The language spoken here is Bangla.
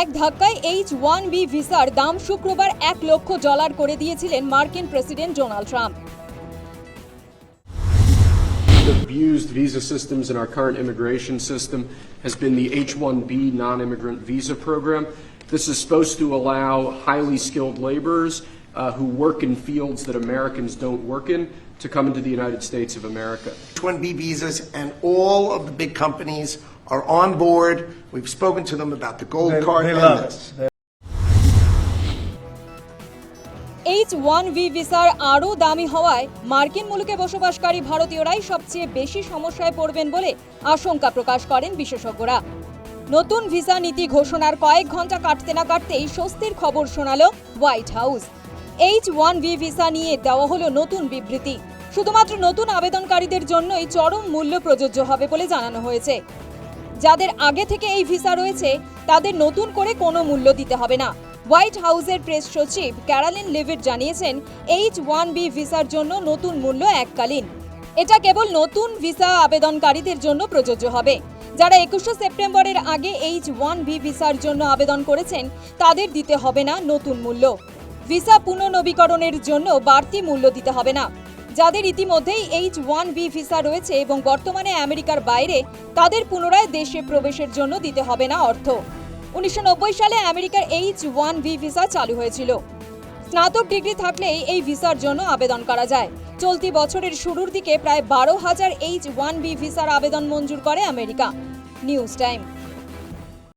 এক ধাক্কায় এইচ ওয়ান বি ভিসার দাম শুক্রবার এক লক্ষ ডলার করে দিয়েছিলেন মার্কিন president Donald Trump The abused visa systems in our current immigration system has been the H-1B non-immigrant visa program. This is supposed to allow highly skilled laborers uh, who work in fields that Americans don't work in to come into the United States of America. H-1B visas, and all of the big companies are on board. We've spoken to them about the gold They- card they and love H one B ভিসার আরও দামি হওয়ায় মার্কিন মুলুকে বসবাসকারী ভারতীয়রাই সবচেয়ে বেশি সমস্যায় পড়বেন বলে আশঙ্কা প্রকাশ করেন বিশেষজ্ঞরা। নতুন ভিসা নীতি ঘোষণার কয়েক ঘণ্টা কাটতে না কাটতেই স্বস্তির খবর শোনালো White House. H one B visa নিয়ে দেওয়া হলো নতুন বিবৃতি। শুধুমাত্র নতুন আবেদনকারীদের জন্যই চরম মূল্য প্রযোজ্য হবে বলে জানানো হয়েছে। যাদের আগে থেকে এই ভিসা রয়েছে, তাদের নতুন করে কোনো মূল্য দিতে হবে না। হোয়াইট হাউসের প্রেস সচিব ক্যারালিন লিভিট জানিয়েছেন, এইচ ওয়ান বি ভিসার জন্য নতুন মূল্য এককালীন। এটা কেবল নতুন ভিসা আবেদনকারীদের জন্য প্রযোজ্য হবে। যারা একুশে সেপ্টেম্বরের আগে এইচ ওয়ান বি ভিসার জন্য আবেদন করেছেন, তাদের দিতে হবে না নতুন মূল্য। ভিসা পুনর্নবীকরণের জন্য বাড়তি মূল্য দিতে হবে না। যাদের ইতিমধ্যেই এইচ ওয়ান বি ভিসা রয়েছে এবং বর্তমানে আমেরিকার বাইরে, তাদের পুনরায় দেশে প্রবেশের জন্য দিতে হবে না অর্থ। উনিশশো নব্বই সালে আমেরিকার এইচ ওয়ান বি ভিসা চালু হয়েছিল। স্নাতক ডিগ্রি থাকলেই এই ভিসার জন্য আবেদন করা যায়। চলতি বছরের শুরুর দিকে প্রায় বারো হাজার এইচ ওয়ান বি ভিসার আবেদন মঞ্জুর করে আমেরিকা। News time.